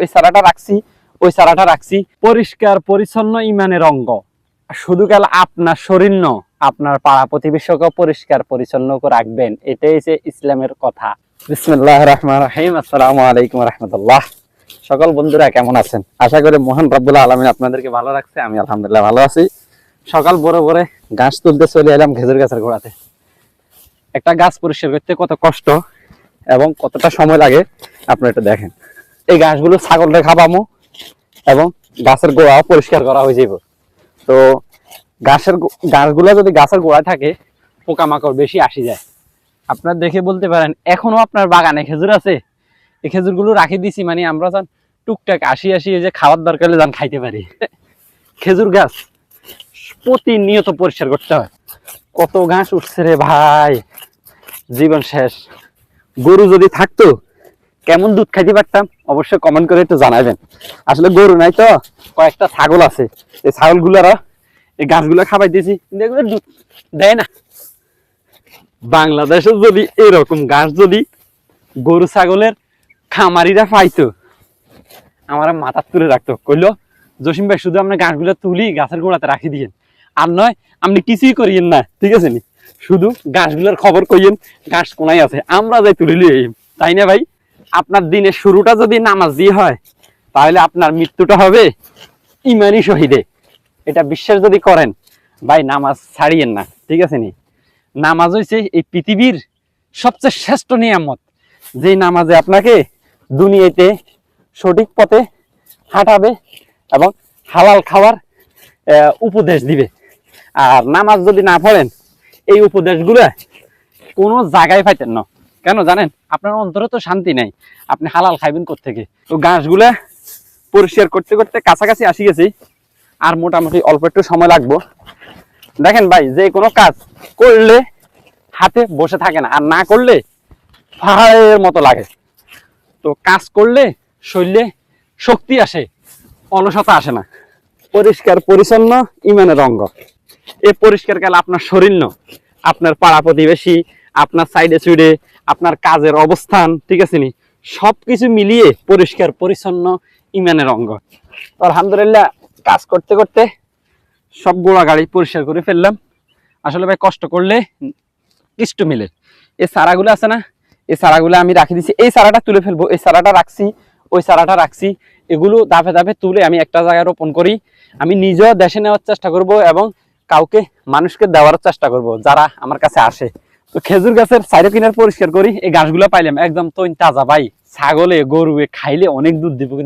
ওই সারাটা রাখছি, ওই সারাটা রাখছি। পরিষ্কার, পরিচ্ছন্ন ইমানের অঙ্গ। শুধু গেল আপনার শরীর ন আপনার পাড়া প্রতিবেশকে পরিষ্কার পরিচ্ছন্ন রাখবেন। এটাই হচ্ছে ইসলামের কথা। বিসমুল্লাহ রহমান রাহিম। আসসালামু আলাইকুম রহমতুল্লাহ। সকল বন্ধুরা কেমন আছেন? আশা করি মোহন রব্বুল্লাহ আলমিন আপনাদেরকে ভালো রাখছে, আমি আলহামদুলিল্লাহ ভালো আছি। সকাল বড় বড় গাছ তুলতে চলে এলাম খেজুর গাছের গোড়াতে। একটা গাছ পরিষ্কার করতে কত কষ্ট এবং কতটা সময় লাগে আপনি এটা দেখেন। এই গাছগুলো ছাগলরে খাবামো এবং গাছের গোড়া পরিষ্কার করা হয়ে যাব তো গাছের গাছগুলো যদি গাছের গোড়ায় থাকে, পোকামাকড় বেশি আসি যায়। আপনার দেখে বলতে পারেন, এখনও আপনার বাগানে খেজুর আছে? এই খেজুরগুলো রাখি দিছি মানে আমরা যান টুকটাক আসি আসি যে খাবার দরকার হলে যান খাইতে পারি। খেজুর গাছ প্রতিনিয়ত পরিষ্কার করতে হয়। কত ঘাস উঠছে রে ভাই। জীবন শেষ। গরু যদি থাকতো কেমন দুধ খাইতে পারতাম, অবশ্যই কমেন্ট করে একটু জানাবেন। আসলে গরু নাই তো, কয়েকটা ছাগল আছে। এই ছাগলগুলারা এই গাছগুলো খাবাই দিয়েছি কিন্তু এগুলো দুধ দেয় না। বাংলাদেশে যদি এরকম গাছ যদি গরু ছাগলের খামারিরা পাইতো, আমার মাথা তুলে রাখতো। কইলো, জসিম ভাই, শুধু আমরা গাছগুলো তুলি, গাছের গোড়াতে রাখি দিয়েন। আর নয়, আপনি কিছুই করিয়েন না, ঠিক আছে নি? শুধু গাছগুলোর খবর কইয়েন, গাছ কোনায় আছে, আমরা যাই তুলে লিয়ে আইম। তাই না ভাই? আপনার দিনের শুরুটা যদি নামাজ হয়, তাহলে আপনার মৃত্যুটা হবে ইমানি শহীদে। এটা বিশ্বাস যদি করেন, ভাই নামাজ ছাড়িয়েন না, ঠিক আছে নি? নামাজ হয়েছে এই পৃথিবীর সবচেয়ে শ্রেষ্ঠ নিয়ামত। যে নামাজে আপনাকে দুনিয়াতে সঠিক পথে হাঁটাবে এবং হালাল খাওয়ার উপদেশ দিবে। আর নামাজ যদি না পড়েন, এই উপদেশগুলো কোনো জায়গায় পাইতেন না। কেন জানেন? আপনার অন্তরে তো শান্তি নাই। আপনি হালাল খাইবেন থেকে তো গাছগুলা পরিষ্কার করতে করতে কাছাকাছি আসি গেছি। আর মোটামুটি অল্প একটু সময় লাগবো। দেখেন ভাই, যে কোনো কাজ করলে হাতে বসে থাকে না। আর না করলে পাহাড়ের মতো লাগে। তো কাজ করলে শরীরে শক্তি আসে, অলসতা আসে না। পরিষ্কার, পরিচ্ছন্ন, ইমানের অঙ্গ। এই পরিষ্কার কালে আপনার শরীর আপনার পাড়া প্রতিবেশী আপনার সাইডে সুইডে আপনার কাজের অবস্থান, ঠিক আছে নি? সব কিছু মিলিয়ে পরিষ্কার, পরিচ্ছন্ন, ইমানের অঙ্গ। আলহামদুলিল্লাহ, কাজ করতে করতে সব গোড়া গাড়ি পরিষ্কার করে ফেললাম। আসলে ভাই, কষ্ট করলে কিষ্ট মিলে। এই সারাগুলো আছে না, এই চারাগুলো আমি রাখি দিছি। এই সারাটা তুলে ফেলব, এই সারাটা রাখছি, ওই সারাটা রাখছি। এগুলো দাফে দাফে তুলে আমি একটা জায়গায় রোপণ করি। আমি নিজেও দেশে নেওয়ার চেষ্টা করব এবং কাউকে, মানুষকে দেওয়ার চেষ্টা করব, যারা আমার কাছে আসে। তো খেজুর গাছের সাইডে কিনার পরিষ্কার করি, এই গাছগুলো পাইলাম একদম তৈন তাজা, ভাই। ছাগলে, গরুয়ে খাইলে অনেক দুধ দিব কিন্তু